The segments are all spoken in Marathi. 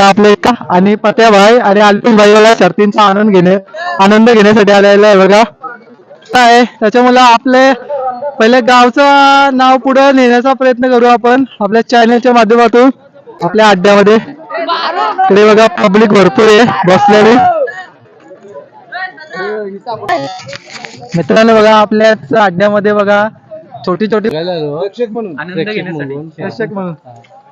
आपले का आणि पत्याभाई आणि अल्पिन भाई मला शर्तींचा आनंद घेणे आनंद घेण्यासाठी आलेला आहे बघा. काय त्याच्यामुळे आपले पहिले गावचं नाव पुढे नेण्याचा प्रयत्न करू आपण आपल्या चॅनलच्या माध्यमातून आपल्या अड्ड्यामध्ये. इकडे बघा पब्लिक भरपूर आहे बसलेली. मित्रांनो बघा आपल्याच अड्ड्यामध्ये बघा छोटी छोटी म्हणून.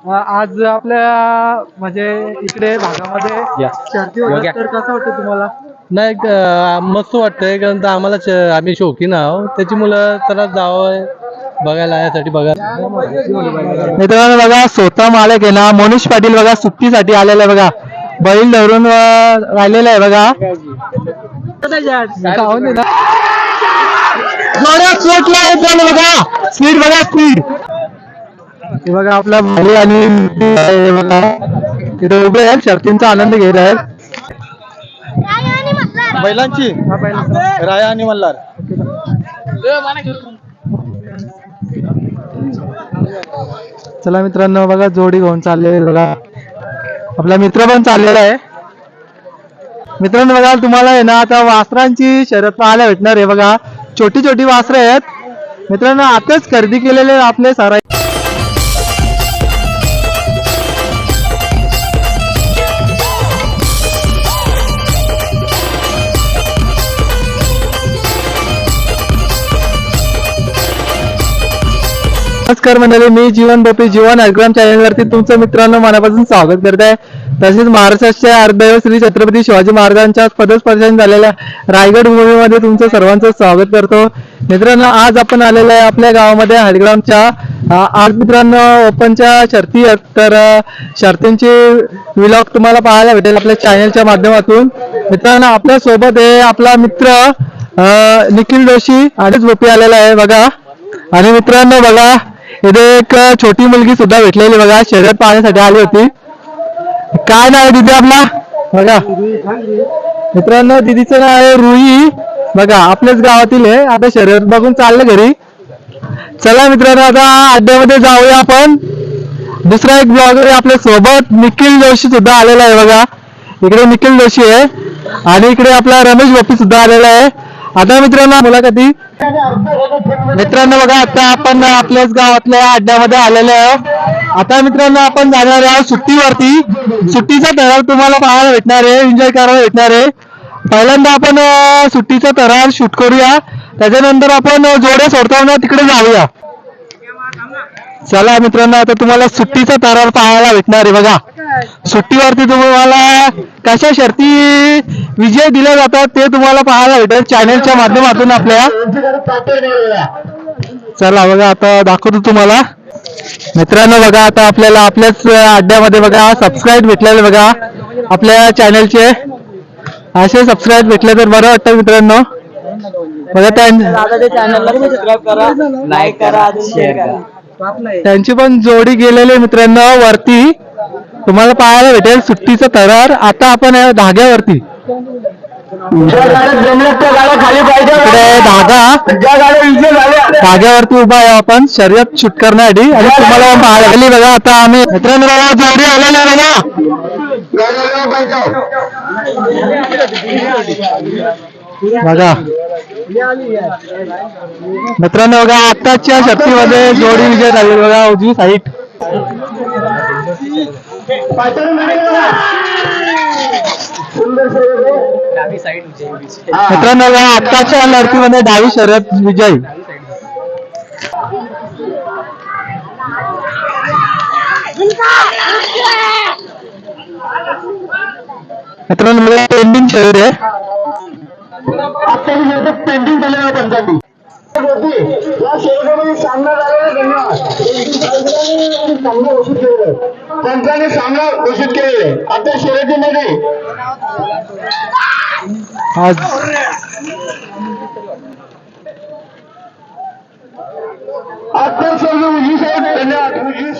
आज आपल्या म्हणजे इकडे भागामध्ये शर्ती होतात तर कसं वाटतं तुम्हाला? नाही मस्त वाटतंय कारण तर आम्हाला च- आम्ही शौकीन आहोत. त्याची मुलं चला जावं बघायला यासाठी बघा मित्रांनो बघा स्वतः मालक आहे ना. मनीष पाटील बघा सुट्टीसाठी आलेला आहे बघा. बैल धरून अं, राहिलेला आहे बघा. जोरात बघा. स्पीड बघा स्पीड. हे बघा आपला भाई आणि तिथे उभे आहेत शर्तींचा आनंद घेत आहेत. बैलांची? राया आणि मल्हार. चला मित्रांनो बघा जोडी घेऊन चाललेले बघा. आपला मित्र पण चाललेला आहे. मित्रांनो बघा तुम्हाला आहे ना आता वासरांची शर्यत पाहायला भेटणार आहे बघा. छोटी छोटी वासरं आहेत. मित्रांनो आताच खरेदी केलेले आपले सारा नमस्कार मंडळी मी जीवन बोपी जीवन अग्रम चॅनलवरती तुमचं मित्रांनो मनापासून स्वागत करत. आहे तसेच महाराष्ट्राच्या अर्धदैव श्री छत्रपती शिवाजी महाराजांच्या पदस्पर्शन झालेल्या रायगड भूमीमध्ये तुमचं सर्वांचं स्वागत करतो. मित्रांनो आज आपण आलेलो आहे आपल्या गावामध्ये हडग्रामच्या आज मित्रांनो ओपनच्या शर्ती तर अं, शर्तींची विलॉग तुम्हाला पाहायला भेटेल आपल्या चॅनलच्या माध्यमातून. मित्रांनो आपल्यासोबत आहे आपला मित्र अं, निखिल जोशी आणि बोपी आलेला आहे बघा. आणि मित्रांनो बघा इथे एक छोटी मुलगी सुद्धा भेटलेली बघा शर्यत पाहण्यासाठी आली होती. काय नाव आहे दिदी आपला? बघा. मित्रांनो दिदीचं नाव आहे रुई. बघा आपल्याच गावातील आहे. आता शर्यत बघून चाललं घरी. चला मित्रांनो आता अड्ड्यामध्ये जाऊया आपण. दुसरा एक ब्लॉगर आहे आपल्यासोबत. निखिल जोशी सुद्धा आलेला आहे बघा. इकडे निखिल जोशी आहे. आणि इकडे आपला रमेश गोपी सुद्धा आलेला आहे. आता मित्रांनो मुलाखती. मित्रांनो बघा आता आपण आपल्याच गावातल्या अड्ड्यामध्ये आलेलो आहोत. आता मित्रांनो आपण जाणार आहोत सुट्टीवरती. सुट्टीचा तरार तुम्हाला पाहायला भेटणार आहे एन्जॉय करायला भेटणार आहे. पहिल्यांदा आपण सुट्टीचा तरार शूट करूया. त्याच्यानंतर आपण जोड्या सोडताना तिकडे जाऊया. चला मित्रांनो आता तुम्हाला सुट्टीचा तरार पाहायला भेटणार आहे बघा. सुट्टीवरती तुम्हाला कशा शर्ती विजय दिल्या जातात ते तुम्हाला पाहायला भेटेल चॅनेलच्या माध्यमातून आपल्या. चला बघा आता दाखवतो तुम्हाला. मित्रांनो बघा आता आपल्याला आपल्याच अड्ड्यामध्ये बघा सबस्क्राईब भेटलेले बघा आपल्या चॅनलचे असे सबस्क्राईब भेटले तर बरं वाटतं मित्रांनो. बघा त्यां लाईक करा शेअर करा. त्यांची पण जोडी गेलेली मित्रांनो. वरती तुम्हाला पाहायला भेटेल सुट्टीचं थरार आता आपण धाग्यावरती. धागा. धाग्यावरती उभा आहे आपण. शर्यत शूट करण्यासाठी. आणि तुम्हाला पाहायला गेली बघा आता आम्ही मित्रांनो जोडी आलेली बघा. बघा. मित्रांनो बघा आताच्या शक्तीमध्ये जोडी विजय झाली. बघा उजवी साईट मित्रांनो बघा आताच्या लढतीमध्ये डावी शरद विजय. मित्रांनो बघा पेंडिंग आहे. आहे पेंडिंग झालेला पंचायती या शर्यतीमध्ये सामना झालेला सामना घोषित केलेला पंचाने सामना घोषित केलेला आहे. आता शर्यतीमध्ये आज आता सर्व उजवी साहेब धन्यवाद. उजवी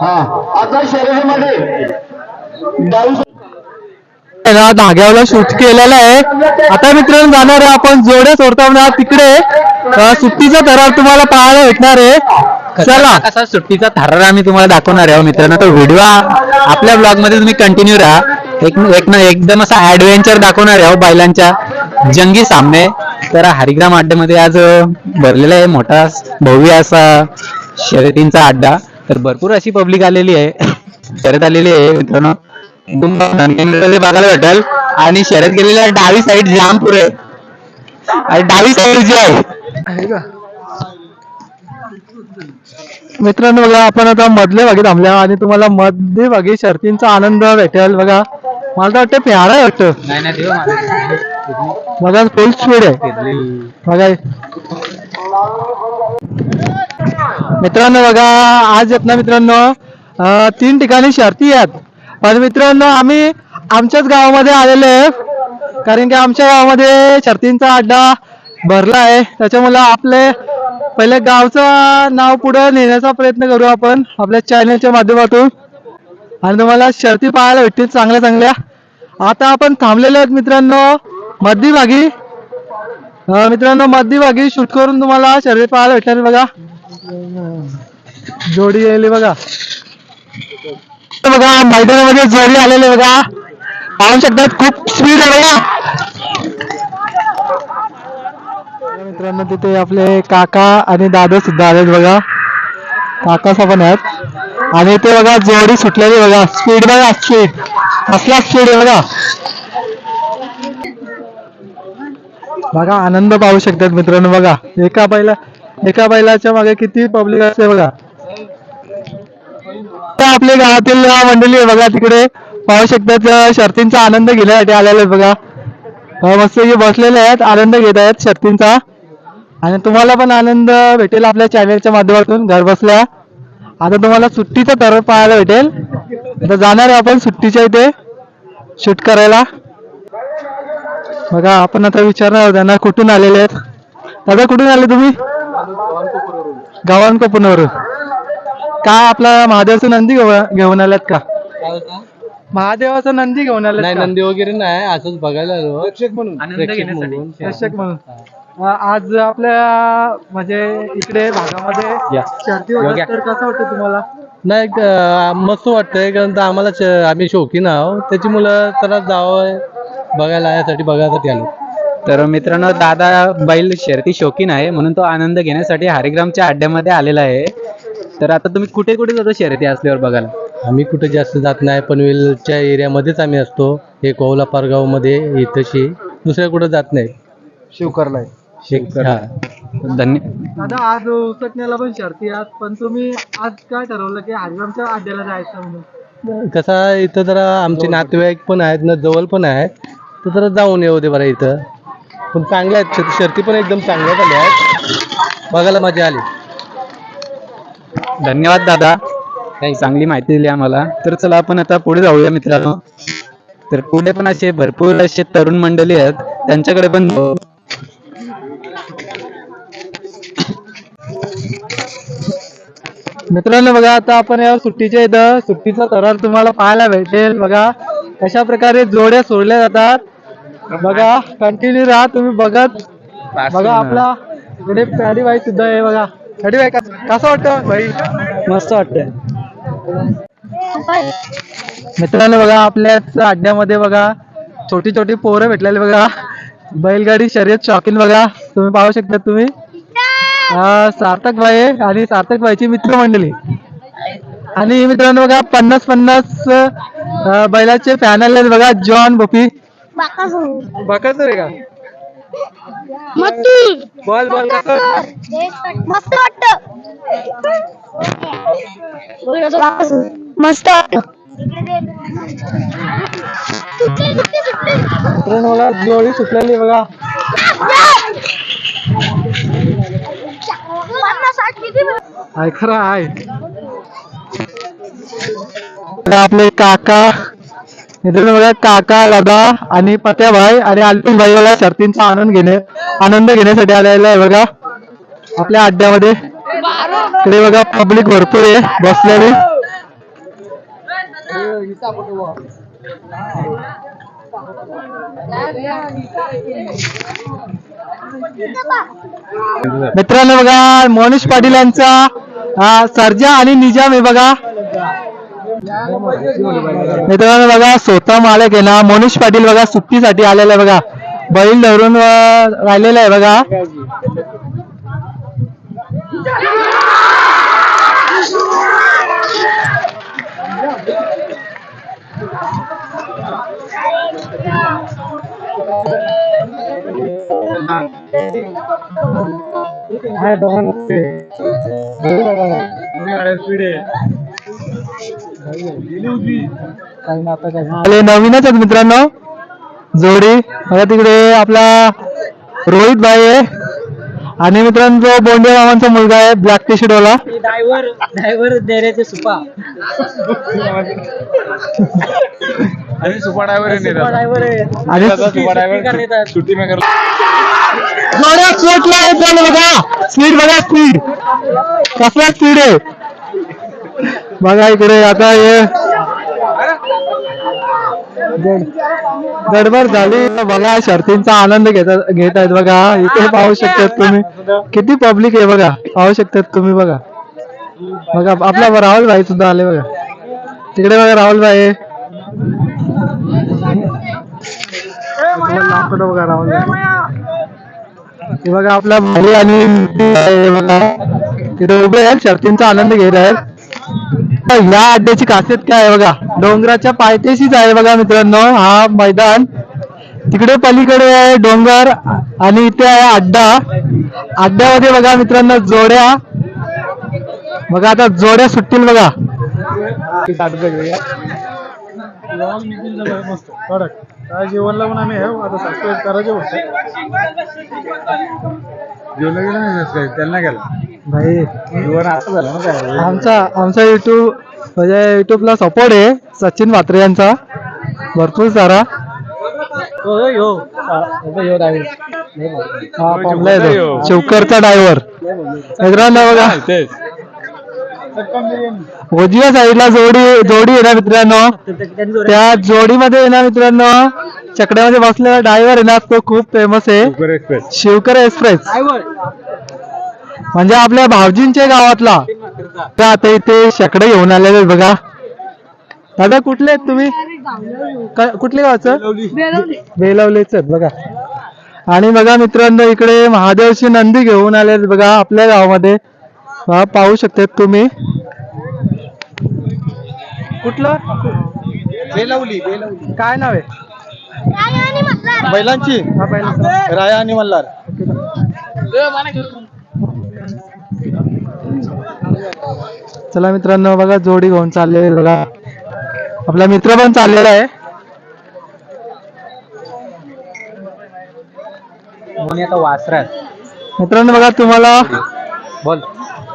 हा आता धाग्यावला शूट केलेला आहे. आता मित्रांनो जाणार आहे आपण जोड्या सोडताना तिकडे. सुट्टीचा थरार तुम्हाला पाहायला भेटणार आहे. चला. असा सुट्टीचा थरार आम्ही तुम्हाला दाखवणार आहे हो मित्रांनो. तो व्हिडिओ आपल्या ब्लॉगमध्ये तुम्ही कंटिन्यू राहा. एक एक ना एकदम असा ऍडव्हेंचर दाखवणार आहे हो बैलांच्या. जंगी सामने. तर हरिग्राम अड्ड्यामध्ये आज भरलेला आहे मोठा भव्य असा शर्यतींचा अड्डा. तर भरपूर अशी पब्लिक आलेली आहे. शर्यत आलेली आहे मित्रांनो. बघायला भेटेल. आणि शर्यत आहे डावी साईड जाम पुरे आणि डावी साईड जी आहे मित्रांनो बघा आपण आता मधल्या भागी थांबल्या आणि तुम्हाला मध्य भागी शर्तींचा आनंद भेटेल. बघा मला तर वाटतं प्यारा आहे वाटतं. बघा फुल स्पीड आहे. बघा. मित्रांनो बघा आज येत ना मित्रांनो तीन ठिकाणी शर्ती आहेत. पण मित्रांनो आम्ही आमच्याच गावामध्ये आलेलो आहे. कारण की आमच्या गावामध्ये शर्तींचा अड्डा भरला आहे. त्याच्यामुळे आपले पहिले गावचं नाव पुढे नेण्याचा प्रयत्न करू आपण आपल्या चॅनलच्या माध्यमातून. आणि तुम्हाला शर्ती पाहायला भेटतील चांगल्या चांगल्या. आता आपण थांबलेले आहेत मित्रांनो मध्यभागी. मित्रांनो मध्यभागी शूट करून तुम्हाला शर्यत पाहायला भेटणार बघा. जोडी गेली बघा. बघा मैदानामध्ये जोडी आलेली बघा. पाहू शकतात खूप स्पीड आहे बघा. मित्रांनो तिथे आपले काका आणि दादा सुद्धा आलेत बघा. काका पण आहेत. आणि ते बघा जोडी सुटलेली बघा. स्पीड बघा स्पीड कसला स्पीड आहे बघा. बघा आनंद पाहू शकतात मित्रांनो बघा. एका पहिला एका बैलाच्या मागे किती पब्लिक असते बघा. तर आपल्या गावातील मंडळी आहे बघा तिकडे पाहू शकतात शर्तींचा आनंद घेण्यासाठी आलेले बघा. मस्त बसलेले आहेत आनंद घेत आहेत शर्तींचा. आणि तुम्हाला पण आनंद भेटेल आपल्या चॅनलच्या माध्यमातून घर बसल्या. आता तुम्हाला सुट्टीचा तर पाहायला भेटेल. आता जाणार आहे आपण सुट्टीच्या इथे शूट करायला. बघा आपण आता विचारणार त्यांना कुठून आलेले आहेत? दादा कुठून आले तुम्ही? गावान कोपनवरून काय आपला महादेवाचं नंदी घेऊन घेऊन आलात का? महादेवाचा नंदी घेऊन नाही का? नंदी वगैरे नाही असंच बघायला आलो. प्रेक्षक म्हणून. म्हणून दर्शक म्हणून. अं, आज आपल्या म्हणजे इकडे भागामध्ये शर्ती होतात तर कसं वाटतं तुम्हाला? नाही क- मस्त वाटतंय कारण तर आम्हाला आम्ही शौकीन आहो त्याची मुलं चला जावं बघायला यासाठी बघायसाठी आलो. तर मित्रांनो दादा बैल शर्ती शौकीन आहे म्हणून तो आनंद घेण्यासाठी हरिग्रामच्या अड्ड्यामध्ये आलेला आहे. तर आता तुम्ही कुठे कुठे जातो शर्यती असल्यावर बघायला? आम्ही कुठे जास्त जात नाही पनवेलच्या एरियामध्येच आम्ही असतो. हे कोवला पारगावमध्ये इथंशी. दुसऱ्या कुठं जात नाही. शिवकरलाय हा. धन्य दादा आज उसटण्याला पण शर्ती आहात पण तुम्ही आज काय ठरवलं की हरिरामच्या अड्ड्याला जायचं म्हणून? कसा इथं जरा आमचे नातेवाईक पण आहेत ना जवळ पण आहेत. तर जरा जाऊन येऊ दे बरं इथं. पण चांगल्या आहेत. शर्ती- पण एकदम चांगल्या झाल्या आहेत. बघायला मजा आली. धन्यवाद दादा. चांगली माहिती दिली आम्हाला. तर चला आपण आता पुढे जाऊया मित्रांनो. तर पुढे पण असे भरपूर असे तरुण मंडळी आहेत. त्यांच्याकडे पण. मित्रांनो बघा आता आपण या सुट्टीच्या इथं सुट्टीचा थरार तुम्हाला पाहायला भेटेल. बघा कशा प्रकारे जोड्या सोडल्या जातात. बघा कंटिन्यू राहा तुम्ही बघत. बघा आपला. इकडे पॅडी बाई सुद्धा आहे बघा. पॅडी बाई कस- कसं वाटतं भाई मस्त वाटतंय. मित्रांनो बघा आपल्याच अड्ड्यामध्ये बघा छोटी छोटी पोरं भेटलेली बघा. बैलगाडी शर्यत शौकीन बघा. तुम्ही पाहू शकता तुम्ही. हा सार्थक भाई आहे आणि सार्थक भाईची मित्रमंडळी. आणि मित्रांनो बघा पन्नास पन्नास बैलाचे फॅन आले आहेत बघा. जॉन बपी. बघायचं रे का बॉल बॉल कसं मस्त वाटत मस्त वाटत मित्रांनो मला जोडी सुटलेली आहे बघा आहे खरं आहे आता आपले काका मित्रांनो बघा काका दादा आणि पत्याभाई आणि अल्पिन भाई बघा शर्तींचा आनंद घेणे आनंद घेण्यासाठी आलेला आहे बघा. आपल्या अड्ड्यामध्ये. तिकडे बघा पब्लिक भरपूर आहे बसलेली. मित्रांनो बघा मनीष पाटील यांचा सर्जा आणि निजाम आहे बघा. मित्रांनो बघा स्वतः मालक आहे ना मनीष पाटील बघा सुट्टीसाठी आलेला आहे बघा. बैल धरून अं, राहिलेला आहे बघा. आले नवीनच आहेत मित्रांनो. जोडी. बघा तिकडे आपला रोहित भाई आहे. आणि मित्रांनो जो बोंडे मामांचा मुलगा आहे ब्लॅक टी शर्ट वाला. ड्रायव्हर ड्रायव्हर देण्याचे सुपा. आणि सुपा ड्रायव्हर ड्रायव्हर आणि सुट्टी जोड्या आहे बघा. स्पीड बघा स्पीड कसला स्पीड आहे? बघा इकडे आता हे गड- गडबड झाली. बघा शर्तींचा आनंद घेत घेत आहेत बघा. इथे पाहू शकतात तुम्ही. किती पब्लिक आहे बघा. पाहू शकतात तुम्ही बघा. बघा आपला राहुल भाई सुद्धा आले बघा. तिकडे बघा राहुल भाई. बघा राहुल बघा आपला भाई आणि बघा. तिथे उभे आहेत शर्तींचा आनंद घेत आहेत. या अड्ड्याची खासियत काय आहे बघा? डोंगराच्या पायथ्याशीच आहे बघा मित्रांनो हा मैदान. तिकडे पलीकडे आहे डोंगर आणि इथे आहे अड्डा. अड्ड्यामध्ये बघा मित्रांनो जोड्या. बघा आता जोड्या सुटतील बघा. मस्त पण आम्ही आता सबस्क्राईब करायचे होते. जेवलं गेलं नाही त्यांना गेला? भाई जीवन असं झालं ना काय? आमचा आमचा युट्यूब म्हणजे युट्यूबला सपोर्ट आहे सचिन म्हात्रे यांचा. भरपूर सारा. हा पॉम्पला येतो शिवकरचा ड्रायव्हर मित्रांनो बघा. तेच. उजव्या साईडला जोडी जोडी आहे ना मित्रांनो. त्या जोडीमध्ये आहे ना मित्रांनो. चकड्यामध्ये बसलेला ड्रायव्हर आहे ना तो खूप फेमस आहे. शिवकर एक्सप्रेस. म्हणजे आपल्या भावजींच्या गावातला. तर आता इथे शेकडे घेऊन आलेले बघा. दादा कुठले आहेत तुम्ही? कुठले गावचं? बेलवलेच आहेत बघा. आणि बघा मित्रांनो इकडे महादेवची नंदी घेऊन आले बघा आपल्या गावामध्ये. पाहू शकतात तुम्ही. कुठलं? बेलवली बेलवली. काय नाव आहे? बैलांची हा राया आणि मल्हार. चला मित्रांनो बघा जोडी घेऊन चाललेले बघा. आपला मित्र पण चाललेला आहे. मित्रांनो बघा तुम्हाला बोल.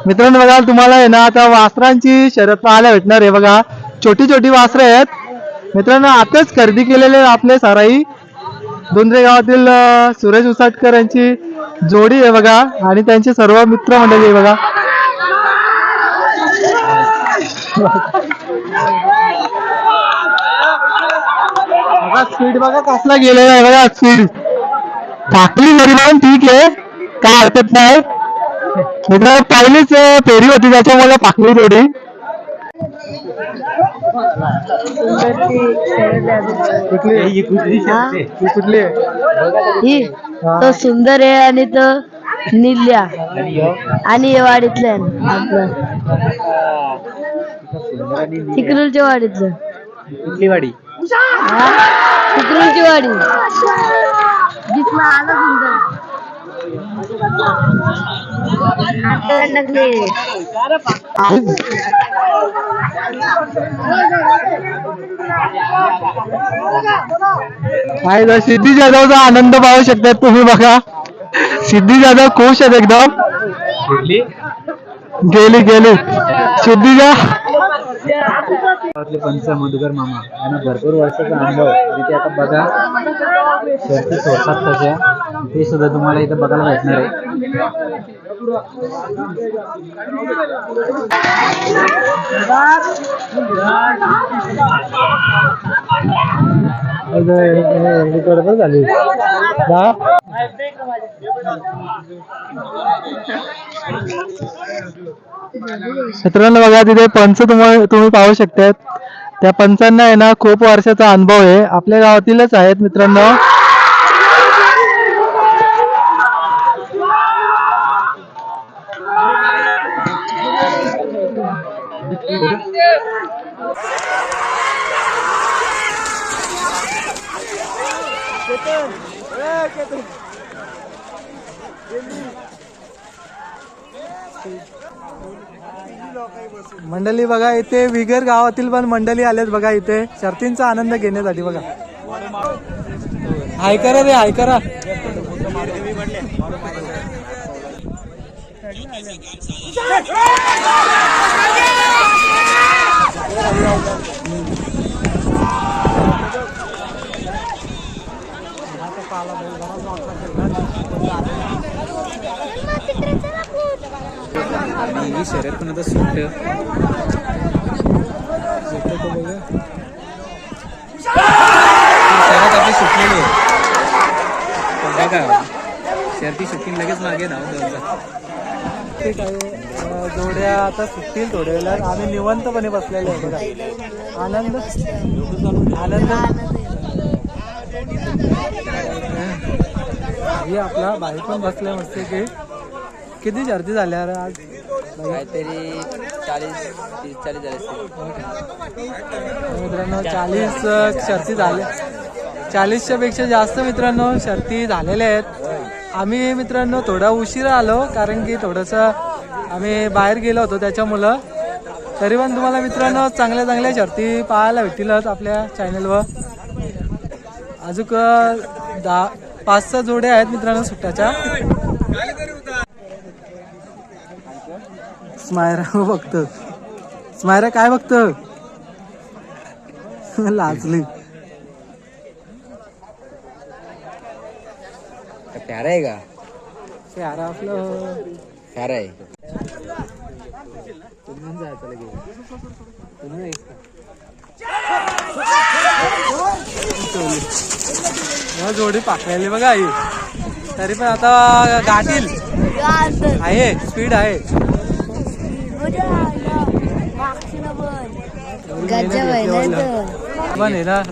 मित्रांनो बघा तुम्हाला आहे ना आता वासरांची शर्यत पाहायला भेटणार आहे. बघा छोटी छोटी वासरं आहेत. मित्रांनो आताच खरेदी केलेले आपले साराई. दोंद्रे गावातील सुरेश उसाटकर यांची जोडी आहे बघा. आणि त्यांचे सर्व मित्र मंडळी आहे बघा. स्पीड बघा कसला गेलेला आहे बघा स्पीड टाकली जरी पण ठीक आहे. काय हरकत नाही. मित्रांनो पहिलीच फेरी होती त्याच्यामुळे पाकली थोडी कुठली? कुठली आहे? ही तो सुंदर आहे आणि तो निल्या. आणि हे वाडीतलं आहे आपलं. वाडीतलं. कुठली वाडी? वाडी. दिसला आलं सुंदर. आता टाकले सिद्धी जाधवचा आनंद पाहू शकतात तुम्ही बघा. सिद्धी जाधव खुश आहेत एकदम. गेली? गेली सिद्धीजा गावातले पंच मधुकर मामा यांना भरपूर वर्षाचा अनुभव. तिथे आता बघा होतात तशा ते सुद्धा तुम्हाला इथं बघायला भेटणार आहे. गडबड झाली मित्रांनो बघा तिथे पंच तुम्हाला तुम्ही पाहू शकतात. त्या पंचांना आहे ना खूप वर्षाचा अनुभव आहे. आपल्या गावातीलच आहेत मित्रांनो. मंडळी बघा इथे विगर गावातील पण मंडळी आलेत बघा इथे. शर्तींचा आनंद घेण्यासाठी बघा. हाय करा रे हाय पण ही शर्यत पण आता सुट शर्यत आपली सुटलेली आहे. पण बघा शर्ती सुटली लगेच मागे धाव हो, ठीक आहे. जोड्या आता सुटतील थोड्या वेळेला आम्ही निवंतपणे बसलेले आहे बघा. आनंद? आनंद? ही आपला बाई पण बसल्या मस्त की किती शर्ती झाल्या रे आज? काहीतरी चाळीस तीस चाळीस झाले मित्रांनो चाळीस शर्ती झाल्या चाळीसच्या पेक्षा जास्त मित्रांनो शर्ती झालेल्या आहेत. आम्ही मित्रांनो थोडा उशिरा आलो कारण की थोडंसं आम्ही बाहेर गेलो होतो त्याच्यामुळं. तरी पण तुम्हाला मित्रांनो चांगल्या चांगल्या शर्ती पाहायला भेटतीलच आपल्या चॅनलवर. अजून दहा पाच सहा जोड्या आहेत मित्रांनो सुट्ट्याच्या. स्मायरा बघतो. स्मायरा काय बघतो? लाजली. प्यारा आहे का? प्यारा आपलं. प्यारा आहे. या जोडी पाकळली बघा आई तरी पण आता गाठील. आहे स्पीड आहे. पण ना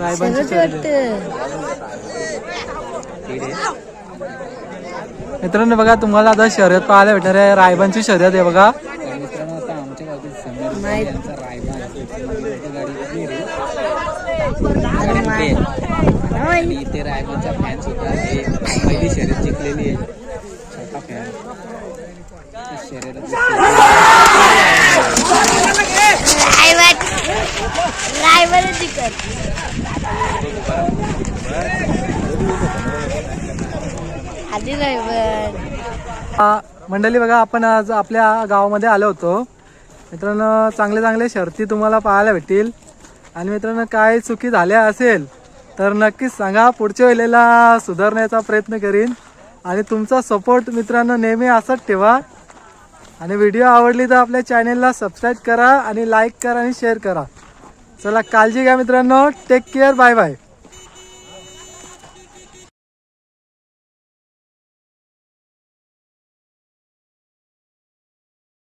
मित्रांनो बघा तुम्हाला आता शर्यत पाहायला भेटणार आहे. रायबांची शर्यत आहे बघा. ते रायबांचा फॅन सुद्धा हे पहिली शर्यत जिंकलेली आहे छोटा फॅन शर्यत रायवड तिकट आधी मंडळी बघा आपण आज आपल्या गावामध्ये आलो होतो. मित्रांनो चांगले चांगले शर्ती तुम्हाला पाहायला भेटतील. आणि मित्रांनो काय चुकी झाल्या असेल तर नक्कीच सांगा. पुढच्या वेळेला सुधारण्याचा प्रयत्न करीन. आणि तुमचा सपोर्ट मित्रांनो नेहमी असाच ठेवा. आणि व्हिडिओ आवडली तर आपल्या चॅनेलला सबस्क्राईब करा आणि लाईक करा आणि शेअर करा. चला काळजी घ्या मित्रांनो. Take care bye bye